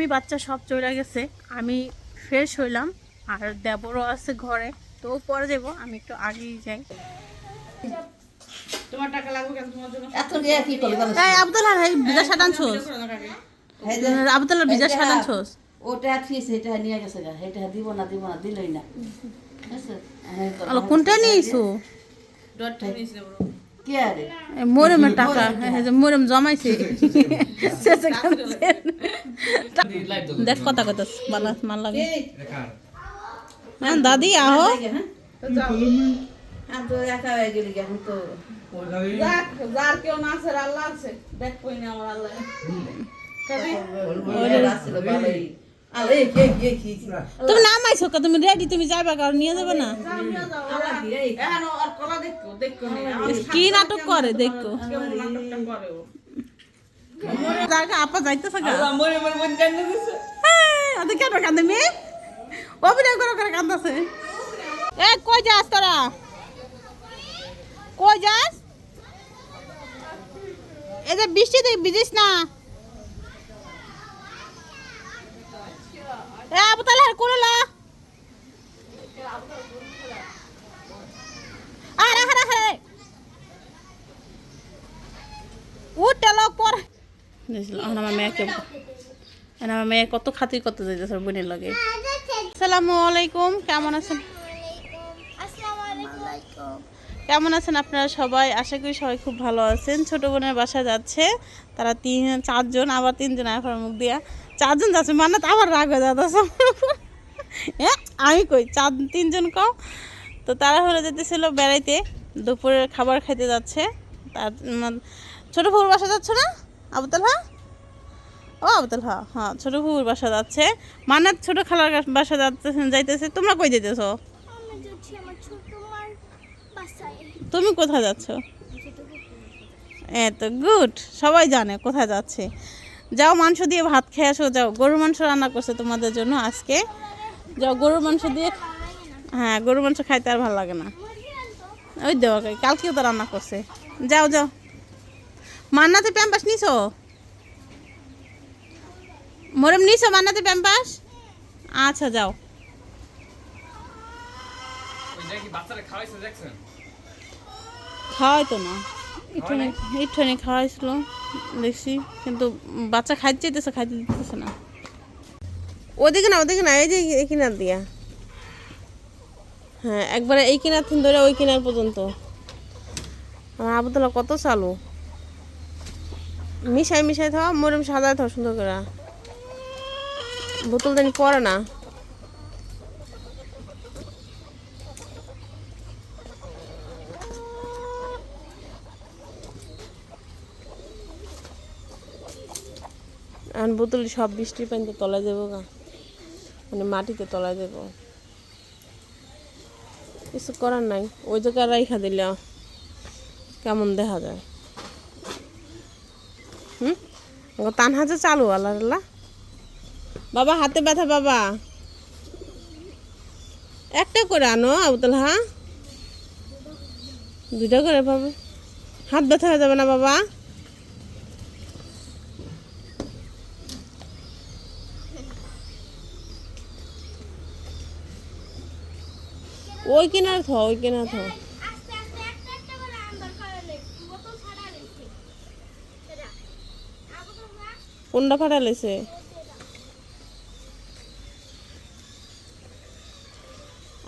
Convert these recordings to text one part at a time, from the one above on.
স্বামী বাচ্চা সব চলে গেছে আমি ফ্রেশ হইলাম আর দেবরও আছে ঘরে তো পরে যাব আমি একটু আগেই যাই। তোমার টাকা লাগবে কেন তোমার জন্য? এত কি করবি বলো? তাই আবদুল্লাহ ভাই ভিজা সাটান ছোস এই যে আবদুল্লাহ ভিজা এটা- ছোস ওটা ঠিক এটা নিয়ে গেছে গা এটা দিব না দিব না দিলই না। বুঝছ? আমি তো- আলো কোনটা নিয়েছো মোরমের টাকা যে জমাইছে। দেখ কথা কথা মাল লাগে। হ্যাঁ দাদি আহো। হ্যাঁ? আমি তো একা হয়ে গেলি এখন তো যাক যার কেউ না আছে আল্লাহ কে তুমি নামাইছো কা? তুমি রেডি তুমি যাবে কারণ নিয়ে যাবে না? কি নাটক করে দেখো। আপা যাইতেছে হ্যাঁ, কেন কান্দে মেয়ে? অভিনয় করে করে কান্দাছে। এ কই যাস তোরা? কই যাস? এই যে বৃষ্টিতে ভিজিস না? এ আবু আর করে লা। আরে আরে আরে। উঠে লোক পর। আমার মেয়েকে আমার মেয়ে কত খাতির করতে যাইতেছে বোনের লগে। আসসালামু আলাইকুম কেমন আছেন? কেমন আছেন আপনারা সবাই? আশা করি সবাই খুব ভালো আছেন। ছোট বোনের বাসা যাচ্ছে তারা তিন চারজন আবার তিনজন এখন মুখ দিয়া। চারজন যাচ্ছে মানে তো আবার রাগ হয়ে যাচ্ছে। হ্যাঁ আমি কই চার তিনজন কও? তো তারা হলে যেতেছিল বেড়াইতে দুপুরের খাবার খাইতে যাচ্ছে। তার উম, ছোট ফুল বাসা যাচ্ছ না? আবুতাল হ্যাঁ ও আবুতাল হ্যাঁ হ্যাঁ ছোট ফুল বাসা যাচ্ছে। মানাত ছোটো খালার বাসা যাচ্ছে যাইতেছে তোমরা কই যেতেছো? তুমি কোথায় যাচ্ছ। এ তো গুড সবাই জানে কোথায় যাচ্ছে। যাও মাংস দিয়ে ভাত খেয়ে আসো যাও। গরুর মাংস রান্না করছে তোমাদের জন্য আজকে। যাও গরুর মাংস দিয়ে হ্যাঁ গরুর মাংস খাইতে আর ভালো লাগে না। ওই দেওয়া কালকেও তো রান্না করছে। যাও যাও। মান্নাতে প্যাম্পাস নিছো? মোরম নিছো মান্নাতে প্যাম্পাস? আচ্ছা যাও। খাওয়াই তো না। ইটনে ইটনে খাওয়াইছিল, দেখছি, কিন্তু বাচ্চা খাইতে চাইতেছে, খাইতে দিতেছে না। ওদিকে না ওদিকে না, এই যে এই কিনার দিয়া। হ্যাঁ একবারে এই কিনার থেকে ধরে ওই কিনার পর্যন্ত। আমার আবুদুল্লাহ কত চালু? মিশাই মিশাই থাও মরম সাদা থাও সুন্দর করে। বোতল দানি পরে না। এখন বোতল সব বৃষ্টির পানিতে তলায় দেবো গা। মানে মাটিতে তলায় দেবো কিছু করার নাই। ওই জায়গায় রাইখা দিলে কেমন দেখা যায়। হুম? তান হাতে চালু, আল্লাহ আল্লাহ বাবা, হাতে ব্যথা বাবা। একটা করে আনো আবুতল হা দুইটা করে বাবা হাত ব্যথা হয়ে যাবে না বাবা? ওই কিনার থ ওই কিনার থ। কোনটা ফাটা লেছে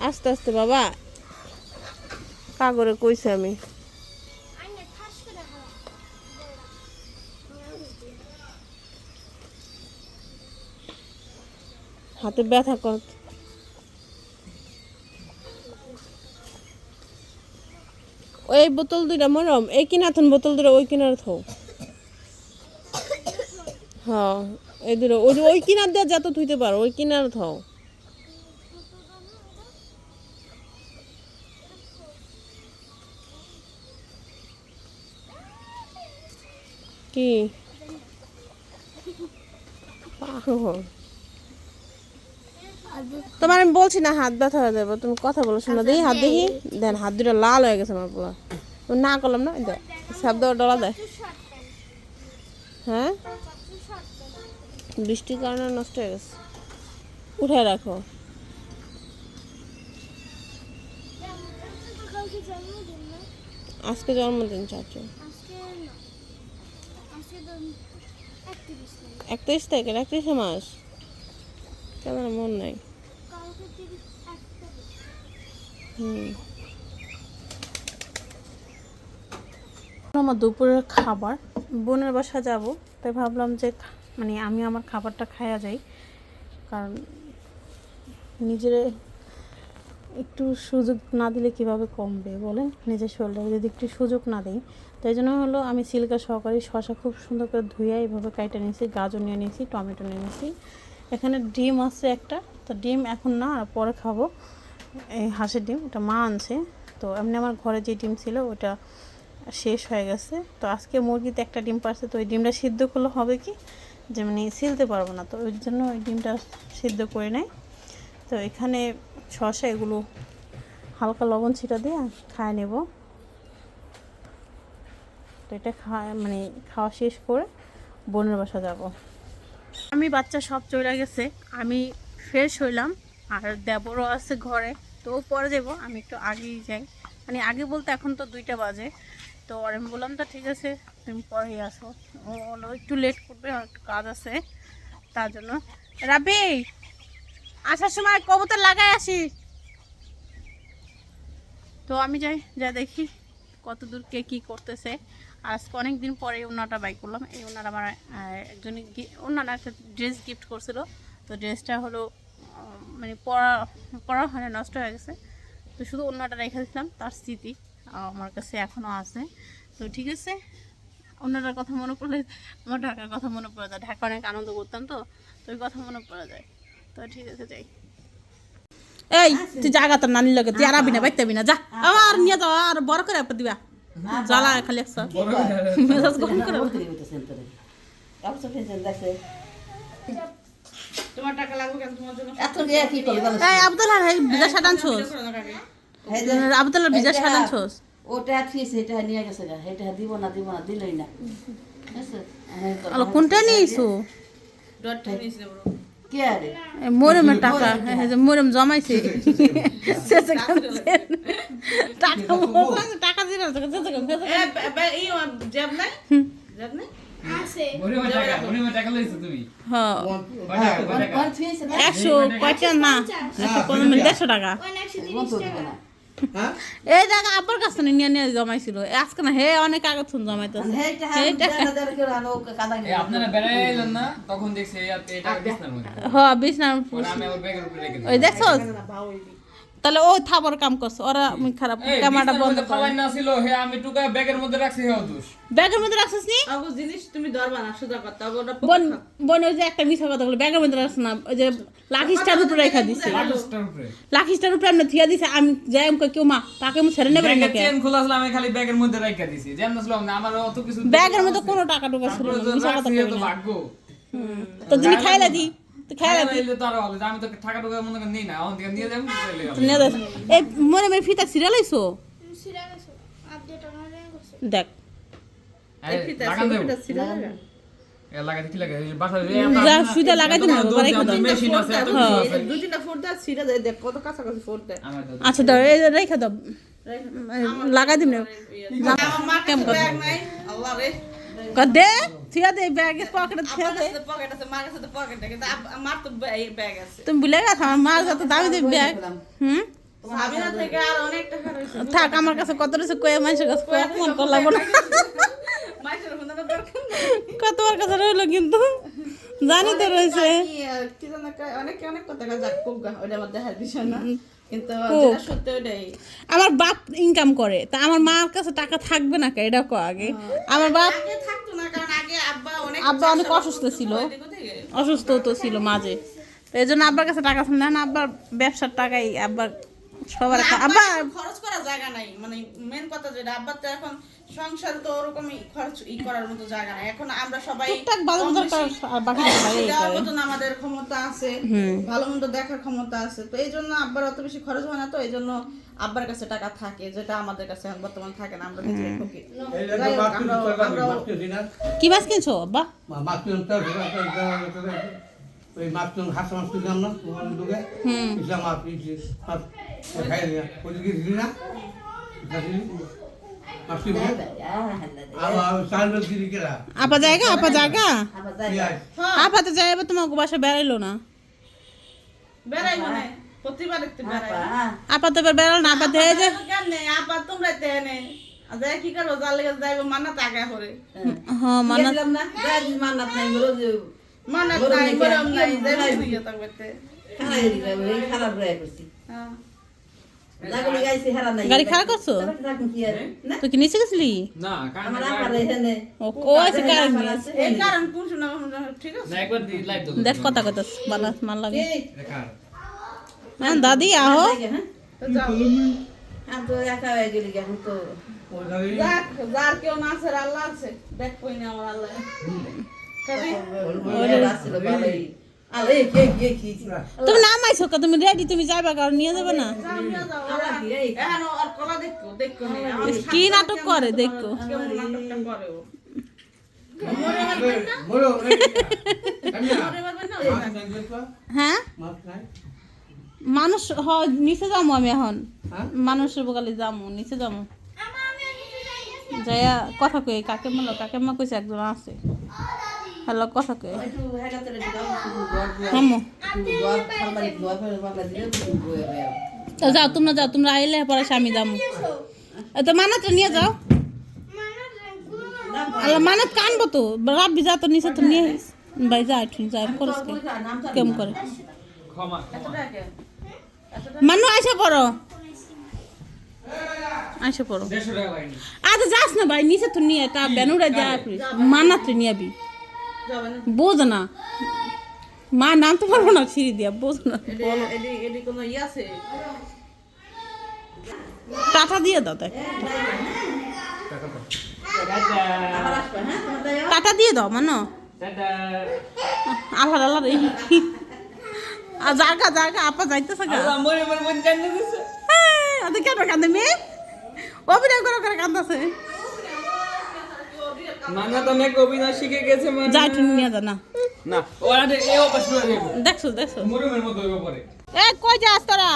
আস্তে আস্তে বাবা। কাগরে কইছে আমি। হাতে ব্যথা কত ওই বোতল দুইটা মরম, এই কিনাথন বোতল দুটো ওই কিনার থো হ্যাঁ এই দুটো ওই ওই কিনার দিয়ে যত ধুইতে পারো, ওই কিনার থাও। কি? পাগল। তোমার আমি বলছি না হাত ব্যথা হয়ে যাবে তুমি কথা বলো শোনা দেখি হাত দেখি। দেন হাত দুটো লাল হয়ে গেছে আমার পুরো। তুমি না করলাম না? দেখ শব্দ ডলা দেয় হ্যাঁ? বৃষ্টির কারণে নষ্ট হয়ে গেছে। উঠায় রাখো। আজকে জন্মদিন চাচু। আজকে না। আজকে তো একত্রিশ তারিখ। একত্রিশ তারিখের একত্রিশে মাস কেন মন নাই। হুম। আমার দুপুরের খাবার, বোনের বাসা যাব, তাই ভাবলাম যে মানে আমি আমার খাবারটা খাওয়া যাই। কারণ নিজের একটু সুযোগ না দিলে কীভাবে কমবে বলেন? নিজের শরীরে যদি একটু সুযোগ না দিই। তাই জন্য হলো আমি সিল্কা সহকারে শশা খুব সুন্দর করে ধুয়ে এইভাবে কাইটে নিয়েছি, গাজর নিয়ে নিয়েছি, টমেটো নিয়ে নিয়েছি। এখানে ডিম আছে একটা, তো ডিম এখন না, আর পরে খাব। এই হাঁসের ডিম, ওটা মা আনছে। তো এমনি আমার ঘরে যে ডিম ছিল, ওটা শেষ হয়ে গেছে। তো আজকে মুরগিতে একটা ডিম পারছে, তো ওই ডিমটা সিদ্ধ করলে হবে কি? যে মানে সিলতে পারব না, তো ওই জন্য ওই ডিমটা সিদ্ধ করে নেয়। তো এখানে শসা, এগুলো হালকা লবণ ছিটা দিয়ে খায় নেব। তো এটা খা মানে খাওয়া শেষ করে বোনের বাসা যাব। আমি বাচ্চা সব চলে গেছে, আমি ফ্রেশ হইলাম, আর দেবরও আছে ঘরে, তো পরে যাব, আমি একটু আগেই যাই। মানে আগে বলতে এখন তো দুইটা বাজে, তো আর আমি বললাম, তো ঠিক আছে, তুমি পরেই আসো। ও একটু লেট করবে একটু কাজ আছে। তার জন্য, রাবি, আসার সময় কবুতর লাগাই আসি। তো আমি যাই, যা দেখি কত দূর কে কী করতেছে। আজকে অনেক দিন পরে এই ওনাটা বাই করলাম। এই ওনার আমার একজন ওনারা একটা ড্রেস গিফট করছিল। তো ড্রেসটা হলো মানে পরা পরা হয় না, নষ্ট হয়ে গেছে। তো শুধু ওনাটা রেখে দিলাম, তার স্মৃতি আমার কাছে এখনও আছে। তো ঠিক আছে, ওনাটার কথা মনে পড়লে, আমার ঢাকার কথা মনে পড়ে যায়। ঢাকা অনেক আনন্দ করতাম তো তো ওই কথা মনে পড়ে যায়। তো ঠিক আছে, যাই। এই, তুই জায়গা তোর নানির লগে, তুই আরাবি না বাইতে না, যা। আবার নিয়ে যাও, আর বড় করে দিবা। জ্বালা খালি একশো মেজাজ গরম করে। দেখে। তোমার টাকা লাগবে কেন? তোমার জন্য এত কি করবে বলো এই আবদুল্লাহ এই বিজা শার্ট আনছোস এই যে বিজা শার্ট আনছোস ওটা থিয়েছে এটা নিয়ে গেছে গা। এটা দিব না দিব না দিলই না। কোনটা নিয়েছো? ডটটা নিয়েছে মরমের টাকা হ্যাঁ মরম জমাইছে। টাকা টাকা হ্যাঁ একশো কয়টা না একশো দেড়শো টাকা। না এই টাকা আব্বার কাছে নিয়ে নিয়ে জমাইছিল। আজকে না হে অনেক আগে থুন জমাইতেছে। এই টাকা বিছনার হ বিছনার পরে আমি ওর ব্যাগের উপরে রেখে ওই দেখছ তাহলে ও থাবার কাম করছে ওরা আমি খারাপ ক্যামেরাটা বন্ধ করে। খাবার না ছিল হে আমি টুকা ব্যাগের মধ্যে রাখছি হে দোষ ব্যাগের মধ্যে রাখছিস নি? আগো জিনিস তুমি ধরবা না সোজা কথা ওটা বোন বোন ওই যে একটা মিশা কথা বলে ব্যাগের মধ্যে রাখছ না ওই যে লাখি স্টার উপরে রেখা দিছে। লাখি স্টার উপরে। আমি থিয়া দিছে আমি যাই আমি কই কেউ মা তাকে আমি ছেড়ে ব্যাগের নাকি? চেন খোলা ছিল আমি খালি ব্যাগের মধ্যে রাখা দিছি যেমন ছিল না আমার অত কিছু ব্যাগের মধ্যে কোনো টাকা টুকা ছিল না যে কথা কই তো না। ভাগ্য। তো যিনি খাইলা দি? দেখ। আচ্ছা এই রেখে দাও। লাগাই দিন আমার কাছে দে থিয়া দে ব্যাগে পকেটে থিয়া দে। কাছে পকেট আছে মার কাছে তো পকেট কিন্তু আমার তো ব্যাগ আছে। তুমি ভুলে গেছো আমার মার যত দামি দামি ব্যাগ হুম? থেকে আর অনেক টাকা রয়েছে থাক আমার কাছে কত রয়েছে কয়ে মানুষের কাছে কয়ে করলাম ফোন দরকার নেই। কতবার কাছে রইল কিন্তু। জানি তো রয়েছে। অনেকে অনেক কথা কয়, যাক গা, ওটা আমার দেখার বিষয় না। আমার বাপ ইনকাম করে তা আমার মার কাছে টাকা থাকবে না কে এটা কো আগে। আমার বাপ আগে থাকতো না কারণ আগে আব্বা অনেক আব্বা অনেক অসুস্থ ছিল। অসুস্থ তো ছিল মাঝে। এই জন্য আব্বার কাছে টাকা না। আব্বার ব্যবসার টাকাই আব্বার সবার আব্বা খরচ করা জায়গা নাই মানে মেন কথা যেটা আব্বার তো এখন সংসার তো ওরকমই খরচ ই করার মতো জায়গা নাই এখন আমরা সবাই টুকটাক ভালো মন্দ বাকি দেওয়ার মতন আমাদের ক্ষমতা আছে ভালো মন্দ দেখার ক্ষমতা আছে তো এই জন্য আব্বার অত বেশি খরচ হয় না তো এই জন্য আব্বার কাছে টাকা থাকে যেটা আমাদের কাছে এখন বর্তমান থাকে না আমরা নিজে ঠকি কি মাছ কিনছো আব্বা ওই মাছ হাঁস মাছ কিনলাম না তোমার দুগে ইসলাম মাছ খাই না? দিলি আপা জায়গা আপা জায়গা? আপা তো বাসা বেড়াইলো না। বেড়াই মানে প্রতিবার একটু বেড়াই আপা আপা তো এবার বেড়ালো না আপা দেয় যে কেন আপা তোমরা কি করব? যার লেগে যাইবো মান্না করে হ্যাঁ মানে মান্নাত নাই বলো যে নাই? নাই থাকবে হয়ে। করছি হ্যাঁ। লাগলে গাইছে হারা নাই। গাড়ি খারাপ করছ? তুই কি নিচে গেছিলি? দেখ কথা কথা মালা মাল লাগে। হ্যাঁ দাদি আহো। হ্যাঁ? হয়ে যার কেউ না আছে আল্লাহ আছে। দেখ কই না আমার আল্লাহ। কবি? ওরে আসছিল ভালোই আর এই কে কে তুমি নামাইছো কা? তুমি রেডি তুমি যাইবা কারণ নিয়ে যাবে না? কি এই এখন আর কলা দেখো দেখো নি। আমার কি নাটক করে দেখো। হ্যাঁ? মানুষ হ নিচে যাব আমি এখন। হ্যাঁ? মানুষের বকালে যাব নিচে যাব যাইয়া কথা কই কাকে মালো কাকে মা কইছে একজন আছে। হ্যালো কথা তো যাও তোমরা যাও তোমরা আইলে পরে স্বামী যাব তো মানাতে নিয়ে যাও আল্লাহ মানত কানবো তো রাব্বি যা তো নিচে তো নিয়ে। ভাই যা একটু যা করস কে কেমন করে কে মানু আইসা পড়ো আইসা পড়ো আজ যাস না ভাই নিচে তো নিয়ে তা বেনুরা যা মানাতে নিয়ে আবি যাবে না। মা নামতে পারব না সিঁড়ি দিয়া বোঝ না। এডি এডি এডি কোনো ই আছে? টাটা দিয়ে দাও আসবে হ্যাঁ তাই টাটা দিয়ে দাও মানো। টাটা। আল্লাহ আল্লাহ রে আর জাগা জাগা আপা কান্না দিছে। হ্যাঁ, কেন কান্দে মেয়ে? অভিনয় করে করে কান্দাছে। মানা তো অনেক অভিনয় শিখে গেছে মানে যা একটু নিয়ে যা না। না ওরা এই অভ্যাস করে দেবো দেখছ দেখছ। মরুমের মতো হইব পরে। এ কই যাস তোরা?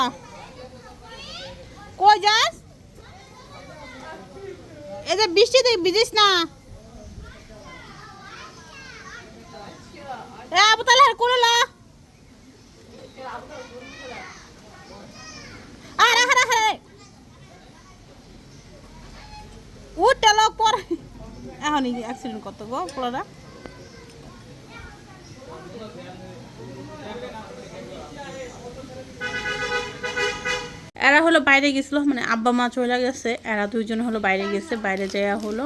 কই যাস? এই যে বৃষ্টিতে ভিজিস না। এ আবু তাহলে কোলে লা। আরে আরে আরে উঠে লোক পর। এখন অ্যাক্সিডেন্ট করতো গো পোলারা? এরা হলো বাইরে গেছিল মানে আব্বা মা চলে গেছে, এরা দুইজন হলো বাইরে গেছে, বাইরে যাওয়া হলো।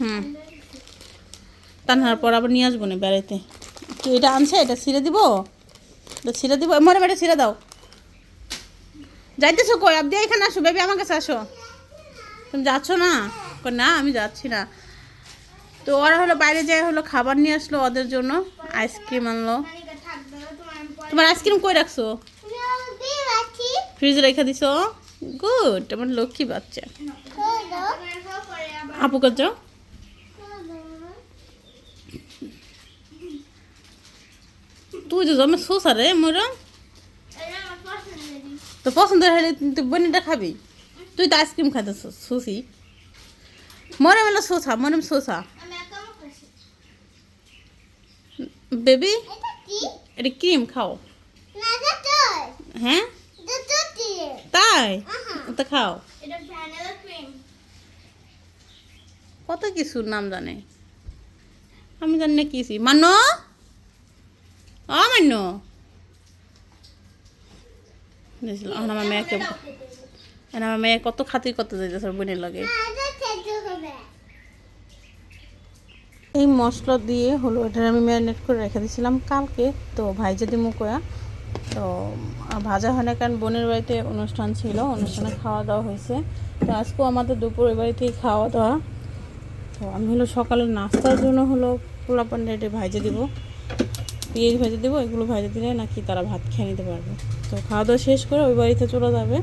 হুম। তানহার পর আবার নিয়ে আসব না বেড়াইতে। কি এটা আনছে, এটা ছিঁড়ে দিব? এটা ছিঁড়ে দিব? মরে বেড়ে ছিঁড়ে দাও। যাইতেছো কই? আপনি এখানে আসো, বেবি আমার কাছে আসো। তুমি যাচ্ছ না? না, আমি যাচ্ছি না। তো ওরা হলো বাইরে যায় হলো খাবার নিয়ে আসলো ওদের জন্য, আইসক্রিম আনলো। তোমার আইসক্রিম কই রাখছো? ফ্রিজে রেখে দিছো? গুড আমার লক্ষ্মী বাচ্চা। আপু কাজ তুই তো জমে শোষা রে, মোর। পছন্দের তো পছন্দ হলে তুই বনিটা খাবি। তুই তো আইসক্রিম খাইতেছ সুসি মরে মেলে শোষা মরে শোষা বেবি এটা ক্রিম খাও হ্যাঁ তাই তো খাও কত কিছুর নাম জানে আমি জানি না কি মান্য অ মান্য বুঝলাম এখন আমার মেয়েকে আমার মেয়ে কত খাতির করতে যাইতেছে বোনের লাগে এটা খেতে হবে এই মশলা দিয়ে হলো এটা আমি ম্যারিনেট করে রেখে দিয়েছিলাম কালকে। তো ভাই যদি মুখয়া তো ভাজা হয় না কারণ বোনের বাড়িতে অনুষ্ঠান ছিল, অনুষ্ঠানে খাওয়া দাওয়া হয়েছে। তো আজকেও আমাদের দুপুর ওই বাড়িতেই খাওয়া দাওয়া। তো আমি হলো সকালের নাস্তার জন্য হলো পোলা পান্ডাইটে ভাজে দিব। পেঁয়াজ ভেজে দেবো, এগুলো ভেজে দিলে নাকি তারা ভাত খেয়ে নিতে পারবে। তো খাওয়া দাওয়া শেষ করে ওই বাড়িতে চলে যাবে।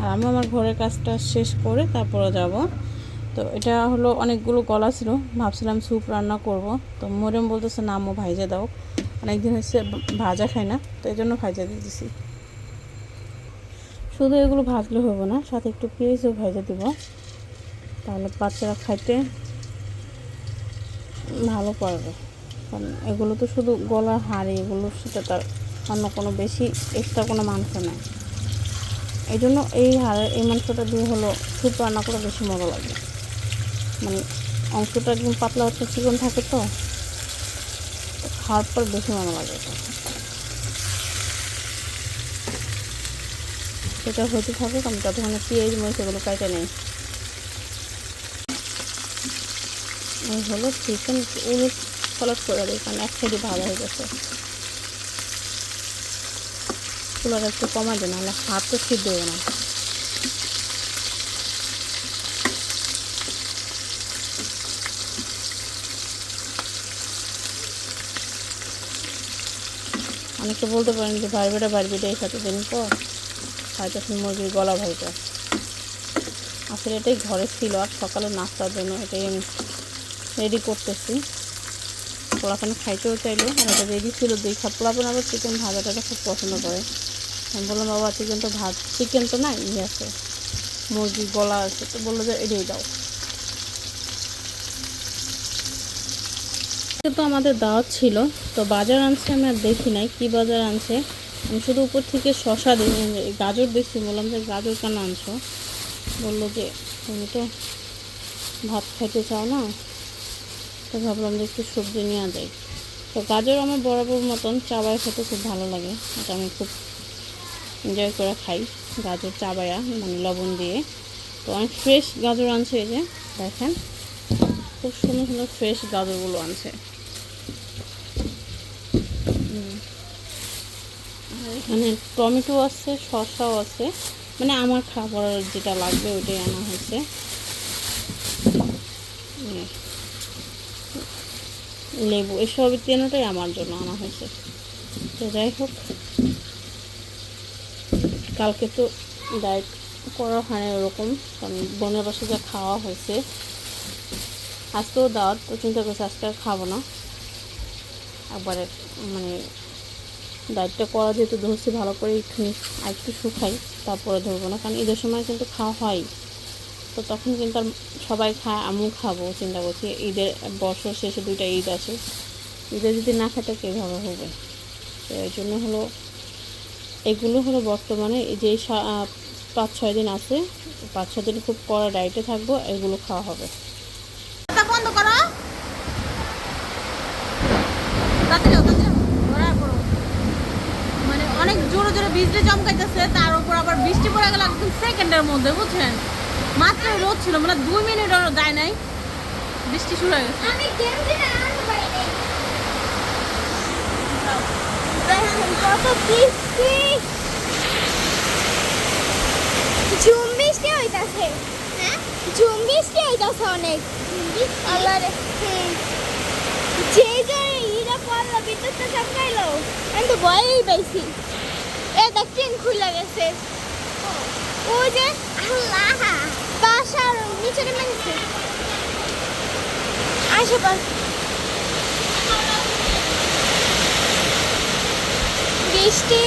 আর আমি আমার ঘরের কাজটা শেষ করে তারপরে যাব। তো এটা হলো অনেকগুলো গলা ছিল। ভাবছিলাম স্যুপ রান্না করব। তো মরিয়ম বলতেছে, না আম্মু, ভাইজা দাও। অনেকদিন হচ্ছে ভাজা খাই না, তো এই জন্য ভাজা দিয়ে দিছি। শুধু এগুলো ভাজলে হবে না, সাথে একটু পেঁয়াজও ভেজে দেবো। তাহলে বাচ্চারা খাইতে ভালো পারবে। কারণ এগুলো তো শুধু গলার হাড়ি এগুলোর সাথে তার অন্য কোনো বেশি এক্সট্রা কোনো মাংস নেই। এই জন্য এই হাড়ের, এই মাংসটা দিয়ে হলো স্যুপ রান্না করে বেশি মজা লাগে। মানে অংশটা একদম পাতলা হচ্ছে, চিকন থাকে তো। খাওয়ার পর বেশি মজা লাগে। সেটা হতে থাকে আমি ততক্ষণে পেঁয়াজ, মরিচ এগুলো কাটে নেই। হলো চিকেন উলট ফলট করে দিই কারণ এক সাইডে ভালো হয়ে গেছে। চুলাটা একটু কমা দিই নাহলে হাত তো সিদ্ধ হবে না। অনেকে বলতে পারেন যে বারবিটা এই সাথে দিন পর খাইতেছেন মুরগির গলা ভাইটা আসলে এটাই ঘরে ছিল আর সকালে নাস্তার জন্য এটাই আমি রেডি করতেছি। পোলাপান খাইতেও চাইলো আর এটা রেডি ছিল দুই খাপ। পোলাপান আবার চিকেন ভাজাটাকে খুব পছন্দ করে। আমি বললাম, বাবা চিকেন তো ভাত চিকেন তো নাই ইয়ে আছে। মুরগির গলা আছে। তো বলল যে, এটাই দাও। তো আমাদের দাওয়াত ছিল, তো বাজার আনছে আমি আর দেখি নাই কি বাজার আনছে। আমি শুধু উপর থেকে শশা গাজর দেখছি, বললাম যে গাজর কেন আনছো? বলল যে তুমি তো ভাত খেতে চাও না, তো ভাবলাম যে একটু সবজি নিয়ে যায় তো গাজর আমার বরাবর মতন চাবায় খেতে খুব ভালো লাগে, এটা আমি খুব এনজয় করে খাই, গাজর চাবায়া মানে লবণ দিয়ে। তো অনেক ফ্রেশ গাজর আনছে এই যে, দেখেন। খুব সুন্দর সুন্দর ফ্রেশ গাজরগুলো আনছে। এখানে টমেটো আছে, শসাও আছে। মানে আমার খাবার যেটা লাগবে ওইটাই আনা হয়েছে। লেবু, এসব তেনোটাই আমার জন্য আনা হয়েছে। তো যাই হোক। কালকে তো ডায়েট করা হয় ওরকম, কারণ বোনের বাসা যা খাওয়া হয়েছে আজকেও দাওয়াত তো চিন্তা করছি আজকে আর খাব না। একবারে মানে ডায়েটটা করা যেহেতু ধরছি, ভালো করে একটু আর একটু শুকাই, তারপরে ধরবো না। কারণ ঈদের সময় কিন্তু খাওয়া হয়। তো তখন কিন্তু আর সবাই খায়, আমিও খাব, চিন্তা করছি। ঈদের বছর শেষে দুইটা ঈদ আছে। ঈদে যদি না খেতে কীভাবে হবে? তো এই জন্য হলো, এগুলো হলো বর্তমানে যে পাঁচ ছয় দিন আছে পাঁচ ছয় দিন খুব কড়া ডায়েটে থাকব, এগুলো খাওয়া হবে বন্ধ করো তাড়াতাড়ি যাও, তাড়াতাড়ি যাও। ধরার পড়ো। মানে অনেক বৃষ্টি চমকাইতেছে তার উপর আবার বৃষ্টি পড়ে গেল একদম সেকেন্ডের মধ্যে বুঝছেন? মাত্র রোদ ছিল মানে দুই মিনিট যায় নাই। বৃষ্টি শুরু হয়ে গেছে। ঝুম বৃষ্টি হইতাছে। হ্যাঁ? ঝুম বৃষ্টি হইতাছে অনেক। আল্লাহ রে। হুম। যে জোরে ইরা পড়ল বিদ্যুৎটা চমকাইলো আমি তো ভয়ই পাইছি। ট্রেন খুলে গেছে। ও যে আল্লাহ বাসার নিচে নেমে গেছে আশেপাশে বৃষ্টি।